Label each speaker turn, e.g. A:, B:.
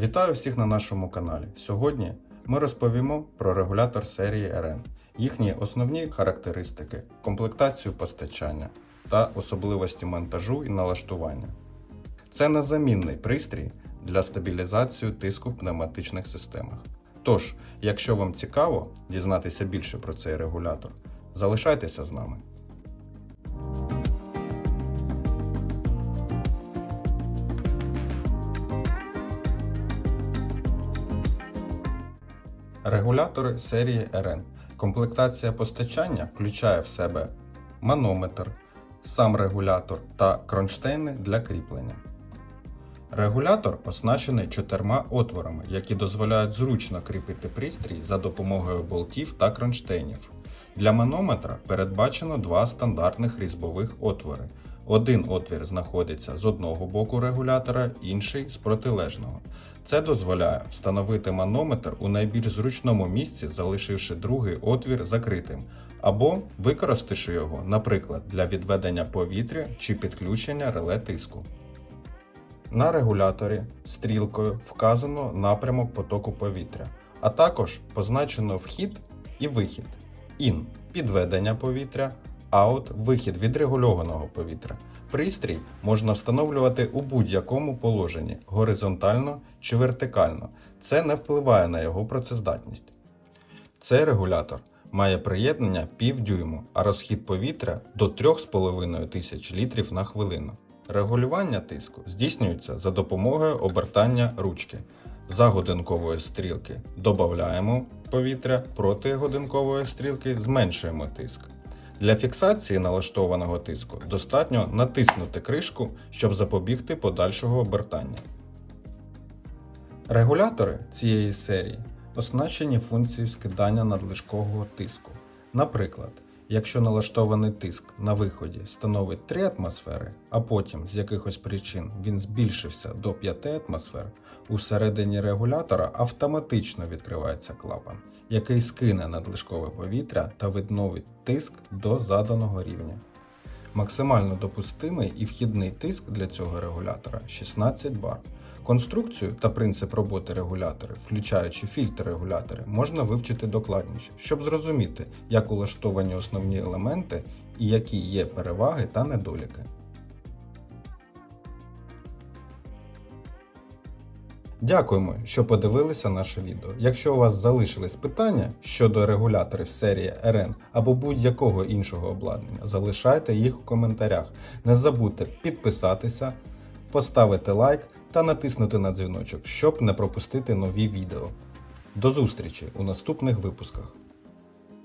A: Вітаю всіх на нашому каналі. Сьогодні ми розповімо про регулятор серії RN, їхні основні характеристики, комплектацію постачання та особливості монтажу і налаштування. Це незамінний пристрій для стабілізації тиску в пневматичних системах. Тож, якщо вам цікаво дізнатися більше про цей регулятор, залишайтеся з нами. Регулятори серії RN. Комплектація постачання включає в себе манометр, сам регулятор та кронштейни для кріплення. Регулятор оснащений чотирма отворами, які дозволяють зручно кріпити пристрій за допомогою болтів та кронштейнів. Для манометра передбачено два стандартних різьбових отвори. Один отвір знаходиться з одного боку регулятора, інший з протилежного. Це дозволяє встановити манометр у найбільш зручному місці, залишивши другий отвір закритим, або використавши його, наприклад, для відведення повітря чи підключення реле тиску. На регуляторі стрілкою вказано напрямок потоку повітря, а також позначено вхід і вихід. IN – підведення повітря, OUT – вихід відрегульованого повітря. Пристрій можна встановлювати у будь-якому положенні горизонтально чи вертикально. Це не впливає на його працездатність. Цей регулятор має приєднання пів дюйму, а розхід повітря до 3,5 тисяч літрів на хвилину. Регулювання тиску здійснюється за допомогою обертання ручки. За годинкової стрілки додаємо повітря, проти годинкової стрілки зменшуємо тиск. Для фіксації налаштованого тиску достатньо натиснути кришку, щоб запобігти подальшого обертання. Регулятори цієї серії оснащені функцією скидання надлишкового тиску. Наприклад, якщо налаштований тиск на виході становить 3 атмосфери, а потім з якихось причин він збільшився до 5 атмосфер, у середині регулятора автоматично відкривається клапан, який скине надлишкове повітря та відновить тиск до заданого рівня. Максимально допустимий і вхідний тиск для цього регулятора 16 бар. Конструкцію та принцип роботи регулятора, включаючи фільтр регулятори, можна вивчити докладніше, щоб зрозуміти, як улаштовані основні елементи і які є переваги та недоліки. Дякуємо, що подивилися наше відео. Якщо у вас залишились питання щодо регуляторів серії RN або будь-якого іншого обладнання, залишайте їх у коментарях. Не забудьте підписатися, поставити лайк та натиснути на дзвіночок, щоб не пропустити нові відео. До зустрічі у наступних випусках.